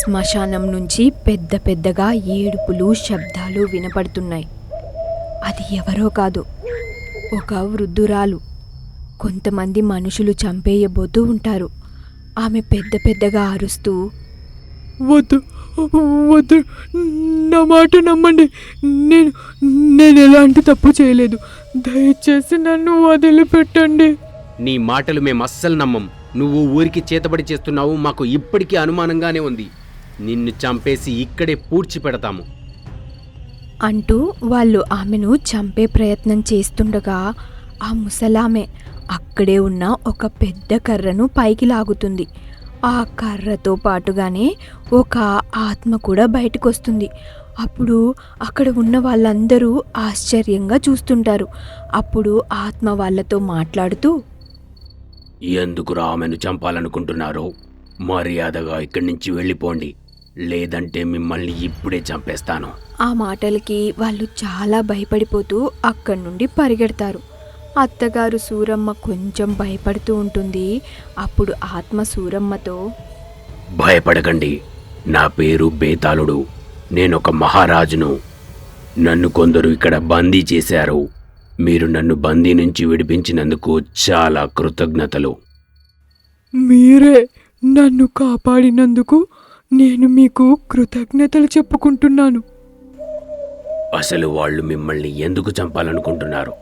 శ్మశానం నుంచి పెద్ద పెద్దగా ఏడుపులు శబ్దాలు వినపడుతున్నాయి. అది ఎవరో కాదు ఒక వృద్ధురాలు. కొంతమంది మనుషులు చంపేయబోతూ ఉంటారు. ఆమె పెద్ద పెద్దగా అరుస్తూ వద్దు వద్దు నా మాట నమ్మండి. నేను నేను ఎలాంటి తప్పు చేయలేదు. దయచేసి నన్ను వదిలిపెట్టండి. నీ మాటలు మేము అస్సలు నమ్మం. నువ్వు ఊరికి చేతబడి చేస్తున్నావు మాకు ఇప్పటికీ అనుమానంగానే ఉంది. నిన్ను చంపేసి ఇక్కడే పూడ్చి పెడతాము. అంటూ వాళ్ళు ఆమెను చంపే ప్రయత్నం చేస్తుండగా ఆ ముసలామె అక్కడే ఉన్న ఒక పెద్ద కర్రను పైకి లాగుతుంది. ఆ కర్రతో పాటుగానే ఒక ఆత్మ కూడా బయటకు వస్తుంది అప్పుడు అక్కడ ఉన్న వాళ్ళందరూ ఆశ్చర్యంగా చూస్తుంటారు. అప్పుడు ఆత్మ వాళ్ళతో మాట్లాడుతూ ఎందుకు ఆమెను చంపాలనుకుంటున్నారో? మర్యాదగా ఇక్కడి నుంచి వెళ్ళిపోండి. లేదంటే మిమ్మల్ని ఇప్పుడే చంపేస్తాను. ఆ మాటలకి వాళ్ళు చాలా భయపడిపోతూ అక్కడి నుండి పరిగెడతారు. అత్తగారు సూరమ్మ కొంచెం భయపడుతూ ఉంటుంది. అప్పుడు ఆత్మ సూరమ్మతో భయపడకండి. నా పేరు బేతాళుడు. నేనొక మహారాజును. నన్ను కొందరు ఇక్కడ బందీ చేశారు. మీరు నన్ను బందీ నుంచి విడిపించినందుకు చాలా కృతజ్ఞతలు. మీరే నన్ను కాపాడినందుకు నేను మీకు కృతజ్ఞతలు చెప్పుకుంటున్నాను. అసలు వాళ్ళు మిమ్మల్ని ఎందుకు చంపాలనుకుంటున్నారు?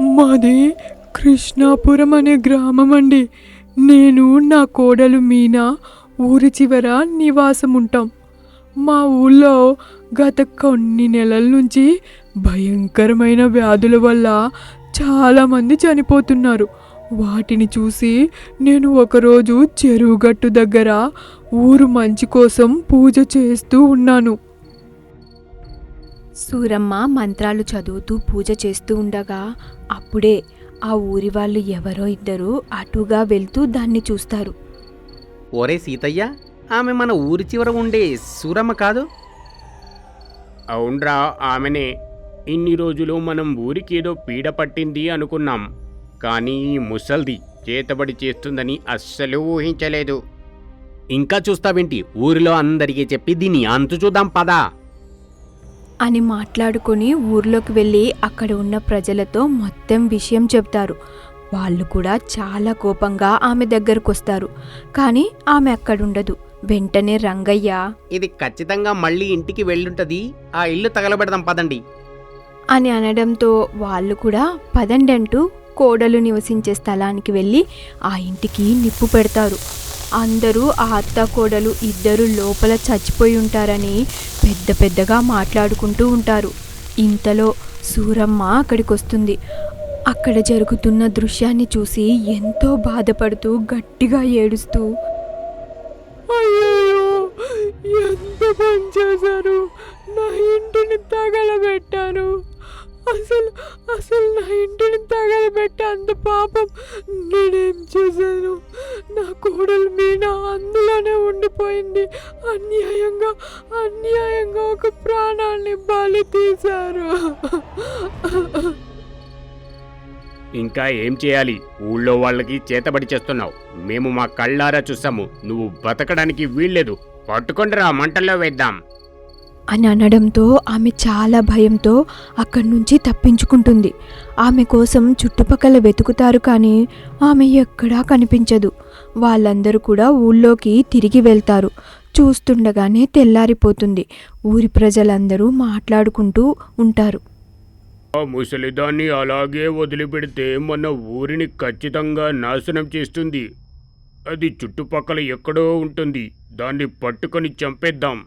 మాది కృష్ణాపురం అనే గ్రామం అండి నేను నా కోడలు మీనా ఊరి చివర నివాసం ఉంటాం మా ఊళ్ళో గత కొన్ని నెలల నుంచి భయంకరమైన వ్యాధుల వల్ల చాలామంది చనిపోతున్నారు. వాటిని చూసి నేను ఒకరోజు చెరువుగట్టు దగ్గర ఊరు మంచి కోసం పూజ చేస్తూ ఉన్నాను. సూరమ్మ మంత్రాలు చదువుతూ పూజ చేస్తూ ఉండగా అప్పుడే ఆ ఊరి వాళ్ళు ఎవరో ఇద్దరు అటుగా వెళ్తూ దాన్ని చూస్తారు. ఒరే సీతయ్య ఆమె మన ఊరి చివర ఉండే సూరమ్మ కాదు? అవునరా ఆమెనే. ఇన్ని రోజులు మనం ఊరికి ఏదో పీడ పట్టింది అనుకున్నాం. కానీ ఈ ముసల్ది చేతబడి చేస్తుందని అస్సలు ఊహించలేదు. ఇంకా చూస్తావేంటి? ఊరిలో అందరికీ చెప్పి దీన్ని అంతు చూద్దాం పదా. అని మాట్లాడుకొని ఊర్లోకి వెళ్ళి అక్కడ ఉన్న ప్రజలతో మొత్తం విషయం చెప్తారు వాళ్ళు కూడా చాలా కోపంగా ఆమె దగ్గరకు వస్తారు కానీ ఆమె అక్కడుండదు. వెంటనే రంగయ్య ఇది ఖచ్చితంగా మళ్ళీ ఇంటికి వెళ్ళుంటది. ఆ ఇల్లు తగలబెడదాం పదండి. అని అనడంతో వాళ్ళు కూడా పదండి అంటూ కోడలు నివసించే స్థలానికి వెళ్ళి ఆ ఇంటికి నిప్పు పెడతారు. అందరూ ఆ అత్త కోడలు ఇద్దరు లోపల చచ్చిపోయి ఉంటారని పెద్ద పెద్దగా మాట్లాడుకుంటూ ఉంటారు. ఇంతలో సూరమ్మ అక్కడికి వస్తుంది అక్కడ జరుగుతున్న దృశ్యాన్ని చూసి ఎంతో బాధపడుతూ గట్టిగా ఏడుస్తూ అయ్యో ఎంత పని చేశారు? నా ఇంటిని తగలబెట్టారు. అసలు అసలు నా ఇంటిని తగలబెట్టే అంత పాపం నేనేం చేశాను? నా కోడలు మీనా అందులోనే ఉండిపోయింది. అన్యాయంగా అన్యాయంగా ఒక ప్రాణాన్ని బలి తీశారు. ఇంకా ఏం చేయాలి? ఊళ్ళో వాళ్ళకి చేతబడి చేస్తున్నావు. మేము మా కళ్ళారా చూసాము నువ్వు బతకడానికి వీల్లేదు. పట్టుకుండరా మంటల్లో వేద్దాం. అని అనడంతో ఆమె చాలా భయంతో అక్కడి నుంచి తప్పించుకుంటుంది. ఆమె కోసం చుట్టుపక్కల వెతుకుతారు కానీ ఆమె ఎక్కడా కనిపించదు. వాళ్ళందరూ కూడా ఊళ్ళోకి తిరిగి వెళ్తారు. చూస్తుండగానే తెల్లారిపోతుంది. ఊరి ప్రజలందరూ మాట్లాడుకుంటూ ఉంటారు. ఆ ముసలిదాన్ని అలాగే వదిలిపెడితే మన ఊరిని ఖచ్చితంగా నాశనం చేస్తుంది. అది చుట్టుపక్కల ఎక్కడో ఉంటుంది. దాన్ని పట్టుకొని చంపేద్దాం.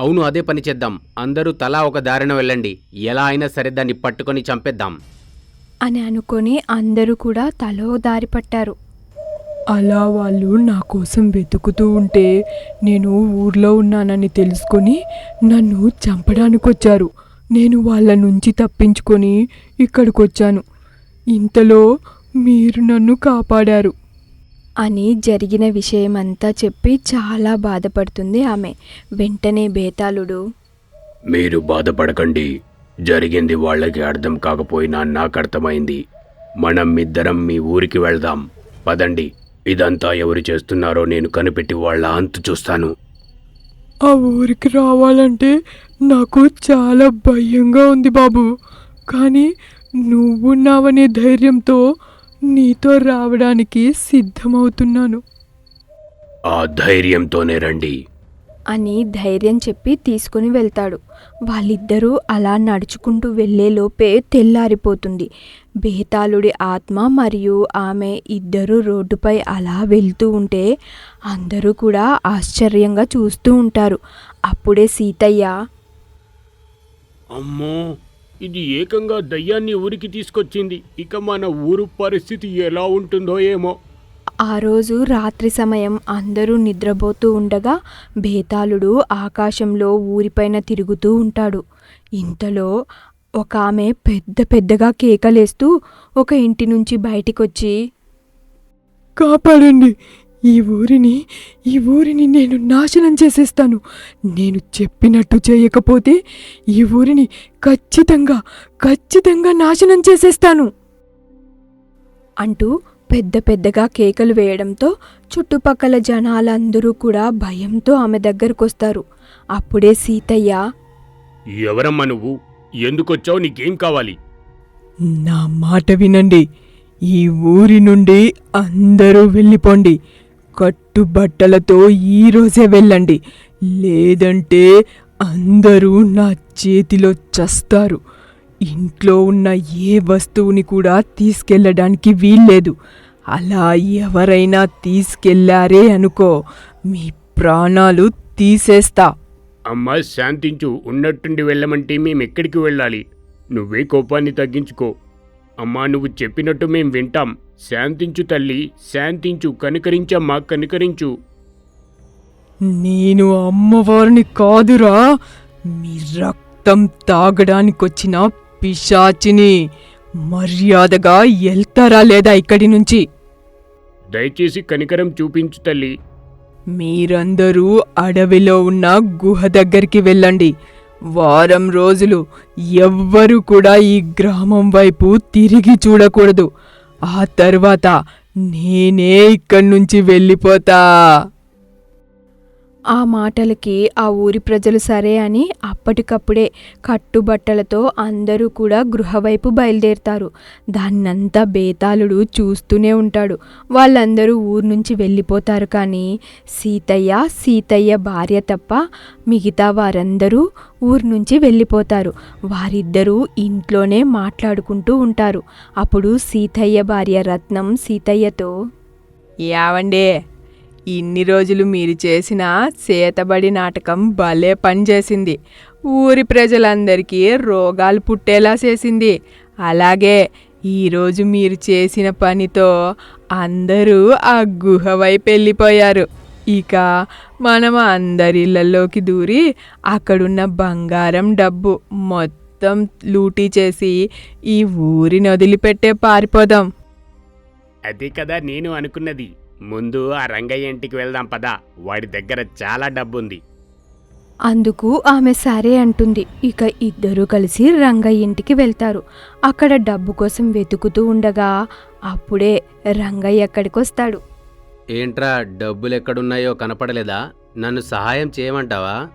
అవును అదే పని చేద్దాం. అందరూ తలా ఒక దారిన వెళ్ళండి. ఎలా అయినా సరే దాన్ని పట్టుకొని చంపేద్దాం. అని అనుకొని అందరూ కూడా తలో దారి పట్టారు. అలా వాళ్ళు నా కోసం వెతుకుతూ ఉంటే నేను ఊర్లో ఉన్నానని తెలుసుకొని నన్ను చంపడానికి వచ్చారు నేను వాళ్ళ నుంచి తప్పించుకొని ఇక్కడికి వచ్చాను ఇంతలో మీరు నన్ను కాపాడారు. అని జరిగిన విషయమంతా చెప్పి చాలా బాధపడుతుంది ఆమె. వెంటనే బేతాళుడు మీరు బాధపడకండి. జరిగింది వాళ్ళకి అర్థం కాకపోయినా నాకు అర్థమైంది. మనం ఇద్దరం మీ ఊరికి వెళ్దాం. పదండి. ఇదంతా ఎవరు చేస్తున్నారో నేను కనిపెట్టి వాళ్ళ అంతు చూస్తాను. ఆ ఊరికి రావాలంటే నాకు చాలా భయంగా ఉంది బాబు. కానీ నువ్వున్నావనే ధైర్యంతో నీతో రావడానికి సిద్ధమవుతున్నాను. ఆ ధైర్యంతోనే రండి. అని ధైర్యం చెప్పి తీసుకుని వెళ్తాడు. వాళ్ళిద్దరూ అలా నడుచుకుంటూ వెళ్ళేలోపే తెల్లారిపోతుంది. బేతాళుడి ఆత్మ మరియు ఆమె ఇద్దరు రోడ్డుపై అలా వెళ్తూ ఉంటే అందరూ కూడా ఆశ్చర్యంగా చూస్తూ ఉంటారు. అప్పుడే సీతయ్య అమ్మో! ఇది ఏకంగా దయ్యాన్ని ఊరికి తీసుకొచ్చింది. ఇక మన ఊరు పరిస్థితి ఎలా ఉంటుందో ఏమో. ఆ రోజు రాత్రి సమయం అందరూ నిద్రపోతూ ఉండగా బేతాళుడు ఆకాశంలో ఊరిపైన తిరుగుతూ ఉంటాడు. ఇంతలో ఒక ఆమె పెద్ద పెద్దగా కేకలేస్తూ ఒక ఇంటి నుంచి బయటికొచ్చి కాపాడండి ఈ ఊరిని ఈ ఊరిని నేను నాశనం చేసేస్తాను. నేను చెప్పినట్టు చేయకపోతే ఈ ఊరిని ఖచ్చితంగా ఖచ్చితంగా నాశనం చేసేస్తాను. అంటూ పెద్ద పెద్దగా కేకలు వేయడంతో చుట్టుపక్కల జనాలందరూ కూడా భయంతో ఆమె దగ్గరకొస్తారు. అప్పుడే సీతయ్య ఎవరమ్మా నువ్వు? ఎందుకొచ్చావు? నీకేం కావాలి? నా మాట వినండి. ఈ ఊరి నుండి అందరూ వెళ్ళిపోండి. కట్టుబట్టలతో ఈరోజే వెళ్ళండి. లేదంటే అందరూ నా చేతిలో చస్తారు. ఇంట్లో ఉన్న ఏ వస్తువుని కూడా తీసుకెళ్ళడానికి వీల్లేదు. అలా ఎవరైనా తీసుకెళ్ళారే అనుకో మీ ప్రాణాలు తీసేస్తా. అమ్మా శాంతించు ఉన్నట్టుండి వెళ్ళమంటే మేము ఎక్కడికి వెళ్ళాలి? నువ్వే కోపాన్ని తగ్గించుకో. అమ్మా నువ్వు చెప్పినట్టు మేం వింటాం. శాంతించు తల్లి శాంతించు కనికరించమ్మా కనికరించు. నేను అమ్మవారిని కాదురా. మీ రక్తం తాగడానికొచ్చిన పిశాచిని మర్యాదగా వెళ్తారా లేదా ఇక్కడి నుంచి? దయచేసి కనికరం చూపించు తల్లి. మీరందరూ అడవిలో ఉన్న గుహ దగ్గరికి వెళ్ళండి. వారం రోజులు ఎవ్వరూ కూడా ఈ గ్రామం వైపు తిరిగి చూడకూడదు. ఆ తర్వాత నేనే ఇక్కడి నుంచి వెళ్ళిపోతా. ఆ మాటలకి ఆ ఊరి ప్రజలు సరే అని అప్పటికప్పుడే కట్టుబట్టలతో అందరూ కూడా గృహవైపు బయలుదేరుతారు. దాన్నంతా బేతాళుడు చూస్తూనే ఉంటాడు. వాళ్ళందరూ ఊరు నుంచి వెళ్ళిపోతారు కానీ సీతయ్య సీతయ్య భార్య తప్ప మిగతా వారందరూ ఊరు నుంచి వెళ్ళిపోతారు. వారిద్దరూ ఇంట్లోనే మాట్లాడుకుంటూ ఉంటారు. అప్పుడు సీతయ్య భార్య రత్నం సీతయ్యతో యావండే ఇన్ని రోజులు మీరు చేసిన సేతబడి నాటకం భలే పనిచేసింది. ఊరి ప్రజలందరికీ రోగాలు పుట్టేలా చేసింది. అలాగే ఈరోజు మీరు చేసిన పనితో అందరూ ఆ గుహ వైపు వెళ్ళిపోయారు. ఇక మనం అందరి ఇళ్ళల్లోకి దూరి అక్కడున్న బంగారం డబ్బు మొత్తం లూటీ చేసి ఈ ఊరిని వదిలిపెట్టే పారిపోదాం. అదే కదా నేను అనుకున్నది. ముందు ఆ రంగయ్య ఇంటికి వెళ్దాం పదా. వాడి దగ్గర చాలా డబ్బుంది. అందుకు ఆమె సరే అంటుంది. ఇక ఇద్దరూ కలిసి రంగయ్య ఇంటికి వెళ్తారు. అక్కడ డబ్బు కోసం వెతుకుతూ ఉండగా అప్పుడే రంగయ్య అక్కడికి వస్తాడు ఏంట్రా డబ్బులు ఎక్కడున్నాయో కనపడలేదా? నన్ను సహాయం చేయమంటావా?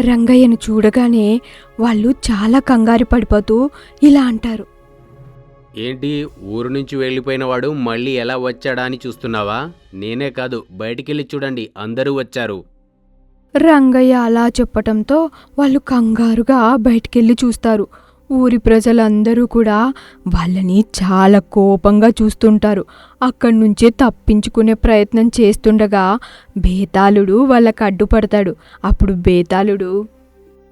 రంగయ్యను చూడగానే వాళ్ళు చాలా కంగారు పడిపోతూ ఇలా అంటారు. ఏంటి ఊరు నుంచి వెళ్ళిపోయిన వాడు మళ్ళీ ఎలా వచ్చాడా అని చూస్తున్నావా? నేనే కాదు బయటికెళ్ళి చూడండి అందరూ వచ్చారు. రంగయ్య అలా చెప్పటంతో వాళ్ళు కంగారుగా బయటికెళ్ళి చూస్తారు. ఊరి ప్రజలందరూ కూడా వాళ్ళని చాలా కోపంగా చూస్తుంటారు. అక్కడి నుంచే తప్పించుకునే ప్రయత్నం చేస్తుండగా బేతాళుడు వాళ్ళకు అడ్డుపడతాడు. అప్పుడు బేతాళుడు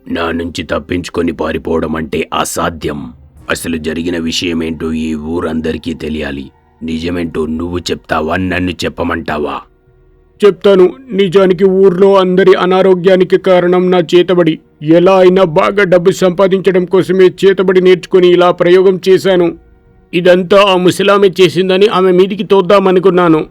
నా నుంచి తప్పించుకొని పారిపోవడం అంటే అసాధ్యం. అసలు జరిగిన విషయమేంటో ఈ ఊరందరికీ తెలియాలి. నిజమేంటో నువ్వు చెప్తావా నన్ను చెప్పమంటావా? చెప్తాను. నిజానికి ఊర్లో అందరి అనారోగ్యానికి కారణం నా చేతబడి ఎలా అయినా బాగా డబ్బు సంపాదించడం కోసమే చేతబడి నేర్చుకుని ఇలా ప్రయోగం చేశాను. ఇదంతా ఆ ముసలామె చేసిందని ఆమె మీదికి తోద్దామనుకున్నాను.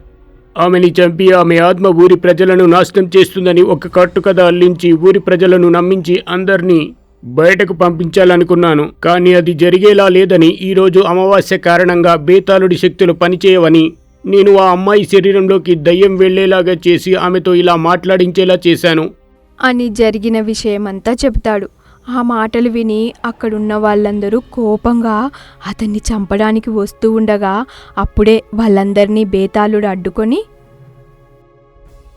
ఆమెని చంపి ఆమె ఆత్మ ఊరి ప్రజలను నాశనం చేస్తుందని ఒక కట్టుకథ అల్లించి ఊరి ప్రజలను నమ్మించి అందరినీ బయటకు పంపించాలనుకున్నాను కానీ అది జరిగేలా లేదని ఈరోజు అమావాస్య కారణంగా బేతాళుడి శక్తులు పనిచేయవని నేను ఆ అమ్మాయి శరీరంలోకి దయ్యం వెళ్ళేలాగా చేసి ఆమెతో ఇలా మాట్లాడించేలా చేశాను. అని జరిగిన విషయమంతా చెబుతాడు. ఆ మాటలు విని అక్కడున్న వాళ్ళందరూ కోపంగా అతన్ని చంపడానికి వస్తూ ఉండగా అప్పుడే వాళ్ళందరినీ బేతాళుడు అడ్డుకొని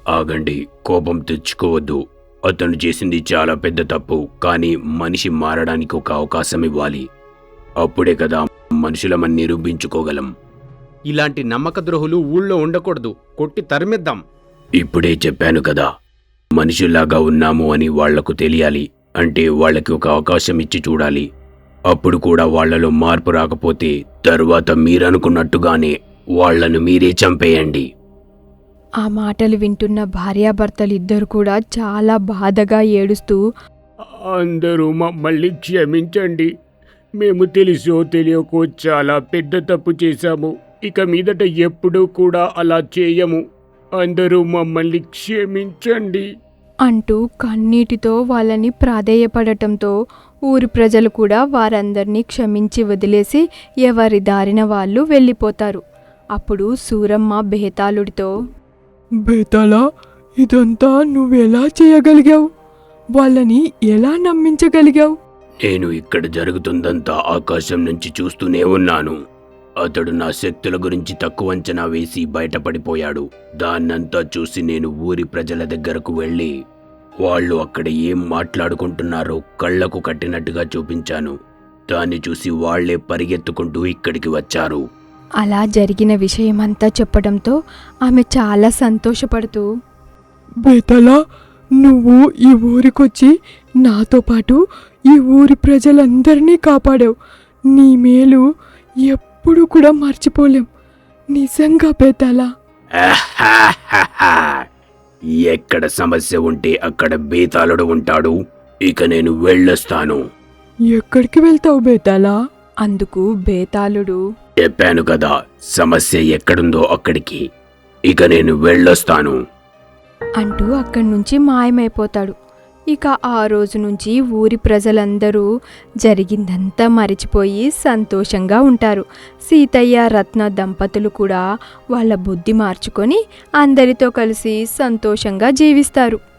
ఆగండి కోపం తెచ్చుకోవద్దు. అతను చేసింది చాలా పెద్ద తప్పు కానీ మనిషి మారడానికి ఒక అవకాశం ఇవ్వాలి. అప్పుడే కదా మనుషులమని నిరూపించుకోగలం. ఇలాంటి నమ్మక ద్రోహులు ఊళ్ళో ఉండకూడదు. కొట్టి తరిమిద్దాం. ఇప్పుడే చెప్పాను కదా మనుషుల్లాగా ఉన్నాము అని వాళ్ళకు తెలియాలి అంటే వాళ్ళకి ఒక అవకాశం ఇచ్చి చూడాలి. అప్పుడు కూడా వాళ్ళలో మార్పు రాకపోతే తరువాత మీరనుకున్నట్టుగానే వాళ్ళను మీరే చంపేయండి. ఆ మాటలు వింటున్న భార్యాభర్తలు ఇద్దరు కూడా చాలా బాధగా ఏడుస్తూ అందరూ మమ్మల్ని క్షమించండి. మేము తెలిసో తెలియకో చాలా పెద్ద తప్పు చేశాము. ఇక మీదట ఎప్పుడూ కూడా అలా చేయము. అందరూ మమ్మల్ని క్షమించండి. అంటూ కన్నీటితో వాళ్ళని ప్రాధేయపడటంతో ఊరి ప్రజలు కూడా వారందరినీ క్షమించి వదిలేసి ఎవరి దారిన వాళ్ళు వెళ్ళిపోతారు. అప్పుడు సూరమ్మ బేతాళుడితో బేతలా ఇదంతా నువ్వెలా చేయగలిగావు? వాళ్ళని ఎలా నమ్మించగలిగావు? నేను ఇక్కడ జరుగుతుందంతా ఆకాశం నుంచి చూస్తూనే ఉన్నాను. అతడు నా శక్తుల గురించి తక్కువ అంచనా వేసి బయటపడిపోయాడు. దాన్నంతా చూసి నేను ఊరి ప్రజల దగ్గరకు వెళ్ళి వాళ్ళు అక్కడ ఏం మాట్లాడుకుంటున్నారో కళ్ళకు కట్టినట్టుగా చూపించాను. దాన్ని చూసి వాళ్ళే పరిగెత్తుకుంటూ ఇక్కడికి వచ్చారు. అలా జరిగిన విషయమంతా చెప్పడంతో ఆమె చాలా సంతోషపడుతూ బేతాళా నువ్వు ఈ ఊరికొచ్చి నాతో పాటు ఈ ఊరి ప్రజలందరినీ కాపాడావు. నీ మేలు ఎప్పుడు కూడా మర్చిపోలేం. నిజంగా ఆహాహాహా. ఎక్కడ సమస్య ఉంటే అక్కడ బేతాళుడు ఉంటాడు. ఇక నేను వెళ్ళొస్తాను. ఎక్కడికి వెళ్తావు బేతాళా అందుకు బేతాళుడు చెప్పాను కదా సమస్య ఎక్కడుందో అక్కడికి. ఇక నేను వెళ్ళొస్తాను. అంటూ అక్కడి నుంచి మాయమైపోతాడు. ఇక ఆ రోజు నుంచి ఊరి ప్రజలందరూ జరిగిందంతా మరిచిపోయి సంతోషంగా ఉంటారు. సీతయ్య రత్న దంపతులు కూడా వాళ్ళ బుద్ధి మార్చుకొని అందరితో కలిసి సంతోషంగా జీవిస్తారు.